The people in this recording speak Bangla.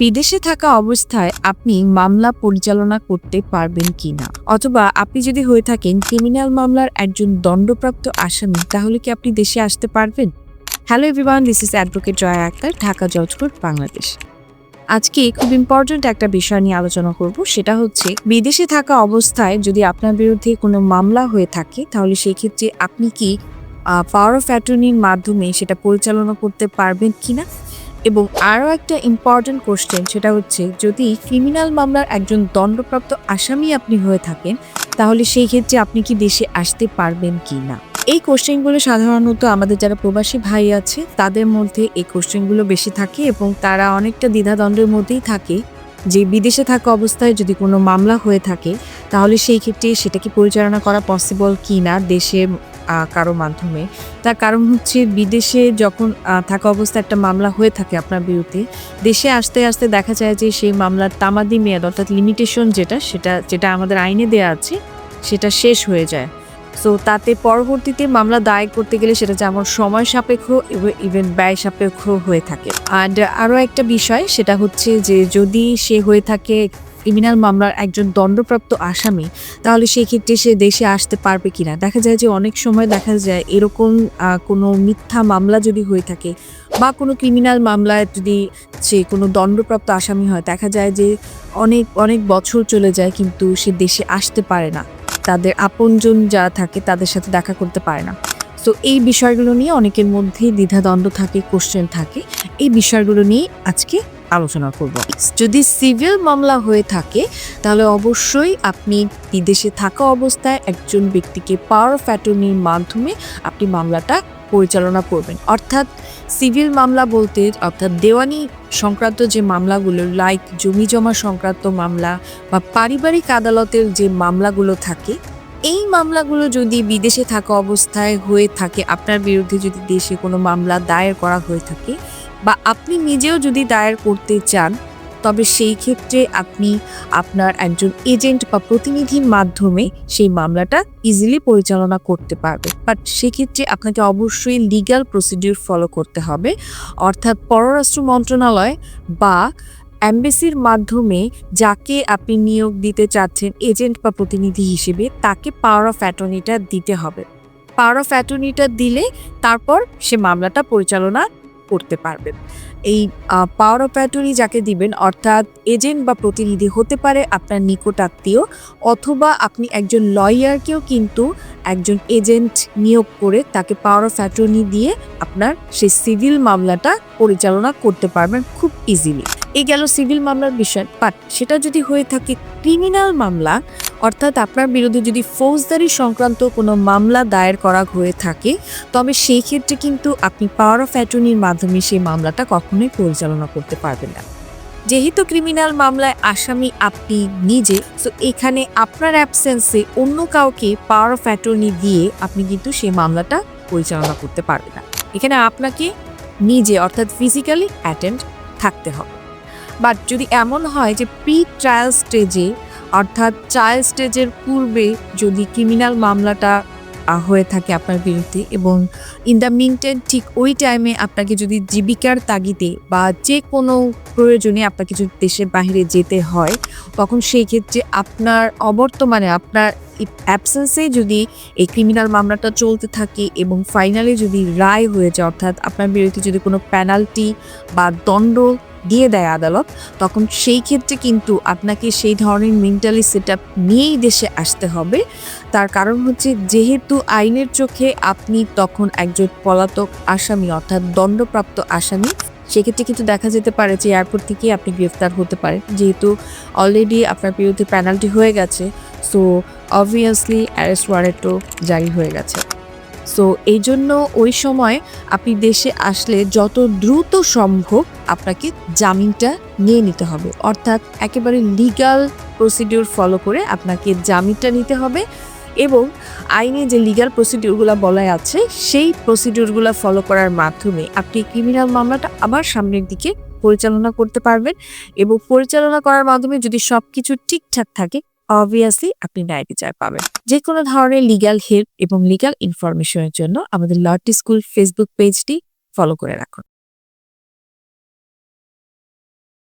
বিদেশে থাকা অবস্থায় আপনি মামলা পরিচালনা করতে পারবেন কিনা? অথবা আপনি যদি হয়ে থাকেন ক্রিমিনাল মামলার একজন দণ্ডপ্রাপ্ত আসামি, তাহলে কি আপনি দেশে আসতে পারবেন? Hello everyone this is advocate Joya Akter Dhaka জজ বাংলাদেশ আজকে খুব ইম্পর্ট্যান্ট একটা বিষয় নিয়ে আলোচনা করব, সেটা হচ্ছে বিদেশে থাকা অবস্থায় যদি আপনার বিরুদ্ধে কোনো মামলা হয়ে থাকে, তাহলে সেই ক্ষেত্রে আপনি কি পাওয়ার অফ অ্যাটর্নির মাধ্যমে সেটা পরিচালনা করতে পারবেন কিনা? এবং আরও একটা ইম্পর্ট্যান্ট কোশ্চেন সেটা হচ্ছে যদি ক্রিমিনাল মামলার একজন দণ্ডপ্রাপ্ত আসামি আপনি হয়ে থাকেন, তাহলে সেই ক্ষেত্রে আপনি কি দেশে আসতে পারবেন কি না? এই কোশ্চেনগুলো সাধারণত আমাদের যারা প্রবাসী ভাই আছে, তাদের মধ্যে এই কোশ্চেনগুলো বেশি থাকে এবং তারা অনেকটা দ্বিধাদ্বন্দ্বের মধ্যেই থাকে যে বিদেশে থাকা অবস্থায় যদি কোনো মামলা হয়ে থাকে, তাহলে সেই ক্ষেত্রে সেটা কি পরিচালনা করা পসিবল কি না? দেশে কারও মাধ্যমে। তার কারণ হচ্ছে বিদেশে যখন থাকা অবস্থায় একটা মামলা হয়ে থাকে আপনার বিরুদ্ধে, দেশে আসতে আসতে দেখা যায় যে সেই মামলার তামাদি মেয়াদ, অর্থাৎ লিমিটেশন যেটা, সেটা, যেটা আমাদের আইনে দেয়া আছে, সেটা শেষ হয়ে যায়। সো তাতে পরবর্তীতে মামলা দায়ের করতে গেলে সেটা যেমন সময় সাপেক্ষ ইভেন ব্যয় সাপেক্ষ হয়ে থাকে। অ্যান্ড আরও একটা বিষয়, সেটা হচ্ছে যে যদি সে হয়ে থাকে ক্রিমিনাল মামলার একজন দণ্ডপ্রাপ্ত আসামি, তাহলে সেই ক্ষেত্রে সে দেশে আসতে পারবে কিনা? দেখা যায় যে অনেক সময় দেখা যায় এরকম কোনো মিথ্যা মামলা যদি হয়ে থাকে বা কোনো ক্রিমিনাল মামলায় যদি সে কোনো দণ্ডপ্রাপ্ত আসামি হয়, দেখা যায় যে অনেক অনেক বছর চলে যায় কিন্তু সে দেশে আসতে পারে না। তাদের আপনজন যারা থাকে তাদের সাথে দেখা করতে পারে না। তো এই বিষয়গুলো নিয়ে অনেকের মধ্যেই দ্বিধাদ্বন্দ্ব থাকে কোশ্চেন থাকে। এই বিষয়গুলো নিয়ে আজকে আলোচনা করব। যদি সিভিল মামলা হয়ে থাকে, তাহলে অবশ্যই আপনি বিদেশে থাকা অবস্থায় একজন ব্যক্তিকে পাওয়ার অফ অ্যাটর্নির মাধ্যমে আপনি মামলাটা পরিচালনা করবেন। অর্থাৎ সিভিল মামলা বলতে, অর্থাৎ দেওয়ানি সংক্রান্ত যে মামলাগুলো লাইক জমি জমা সংক্রান্ত মামলা বা পারিবারিক আদালতের যে মামলাগুলো থাকে এই মামলাগুলো যদি বিদেশে থাকা অবস্থায় হয়ে থাকে, আপনার বিরুদ্ধে যদি দেশে কোনো মামলা দায়ের করা হয়ে থাকে বা আপনি নিজেও যদি দায়ের করতে চান, তবে সেই ক্ষেত্রে আপনি আপনার একজন এজেন্ট বা প্রতিনিধির মাধ্যমে সেই মামলাটা ইজিলি পরিচালনা করতে পারবে। বাট সেক্ষেত্রে আপনাকে অবশ্যই লিগ্যাল প্রসিডিউর ফলো করতে হবে। অর্থাৎ পররাষ্ট্র মন্ত্রণালয় বা অ্যাম্বাসির মাধ্যমে যাকে আপনি নিয়োগ দিতে চাচ্ছেন, এজেন্ট বা প্রতিনিধি হিসেবে তাকে পাওয়ার অফ অ্যাটর্নিটা দিতে হবে। পাওয়ার অফ অ্যাটর্নিটা দিলে তারপর সে মামলাটা পরিচালনা করতে পারবে। এই পাওয়ার অফ অ্যাটর্নি যাকে দিবেন, অর্থাৎ এজেন্ট বা প্রতিনিধি হতে পারে আপনার নিকট আত্মীয়, অথবা আপনি একজন লয়ারকেও কিন্তু একজন এজেন্ট নিয়োগ করে তাকে পাওয়ার অফ অ্যাটর্নি দিয়ে আপনার সেই সিভিল মামলাটা পরিচালনা করতে পারবেন খুব ইজিলি। এই গেল সিভিল মামলার বিষয়। বাট সেটা যদি হয়ে থাকে ক্রিমিনাল মামলা, অর্থাৎ আপনার বিরুদ্ধে যদি ফৌজদারি সংক্রান্ত কোনো মামলা দায়ের করা হয়ে থাকে, তবে সেই ক্ষেত্রে কিন্তু আপনি পাওয়ার অফ অ্যাটর্নির মাধ্যমে সেই মামলাটা কখনোই পরিচালনা করতে পারবেন না। যেহেতু ক্রিমিনাল মামলায় আসামি আপনি নিজে তো এখানে আপনার অ্যাবসেন্সে অন্য কাউকে পাওয়ার অফ অ্যাটর্নি দিয়ে আপনি কিন্তু সেই মামলাটা পরিচালনা করতে পারবেন না। এখানে আপনাকে নিজে, অর্থাৎ ফিজিক্যালি অ্যাটেন্ড থাকতে হবে। বাট যদি এমন হয় যে প্রি ট্রায়াল স্টেজে অর্থাৎ ট্রায়াল স্টেজের পূর্বে যদি ক্রিমিনাল মামলাটা হয়ে থাকে আপনার বিরুদ্ধে এবং ইন দ্য মিনটেন ঠিক ওই টাইমে আপনাকে যদি জীবিকার তাগিদে বা যে কোনো প্রয়োজনে আপনাকে যদি দেশের বাইরে যেতে হয়, তখন সেই ক্ষেত্রে আপনার অবর্তমানে আপনার অ্যাবসেন্সে যদি এই ক্রিমিনাল মামলাটা চলতে থাকে এবং ফাইনালে যদি রায় হয়ে যায়, অর্থাৎ আপনার বিরুদ্ধে যদি কোনো পেনাল্টি বা দণ্ড দিয়ে দেয় আদালত, তখন সেই ক্ষেত্রে কিন্তু আপনাকে সেই ধরনের মেন্টালি সেট আপ নিয়েই দেশে আসতে হবে। তার কারণ হচ্ছে যেহেতু আইনের চোখে আপনি তখন একজন পলাতক আসামি, অর্থাৎ দণ্ডপ্রাপ্ত আসামি, সেক্ষেত্রে কিন্তু দেখা যেতে পারে যে এয়ারপোর্ট থেকেই আপনি গ্রেফতার হতে পারেন। যেহেতু অলরেডি আপনার বিরুদ্ধে পেনাল্টি হয়ে গেছে সো অবভিয়াসলি অ্যারেস্ট ওয়ারেন্টও জারি হয়ে গেছে। সো এই জন্য ওই সময় আপনি দেশে আসলে যত দ্রুত সম্ভব আপনাকে জামিনটা নিয়ে নিতে হবে। অর্থাৎ একেবারে লিগাল প্রসিডিউর ফলো করে আপনাকে জামিনটা নিতে হবে এবং আইনে যে লিগাল প্রসিডিউরগুলো বলা আছে, সেই প্রসিডিউরগুলো ফলো করার মাধ্যমে আপনি ক্রিমিনাল মামলাটা আবার সামনের দিকে পরিচালনা করতে পারবেন এবং পরিচালনা করার মাধ্যমে যদি সব কিছু ঠিকঠাক থাকে অবভিয়াসলি আপনি ন্যায় বিচার পাবেন। যে কোনো ধরনের লিগ্যাল হেল্প এবং লিগ্যাল ইনফরমেশনের জন্য আমাদের লটি স্কুল ফেসবুক পেজটি ফলো করে রাখুন।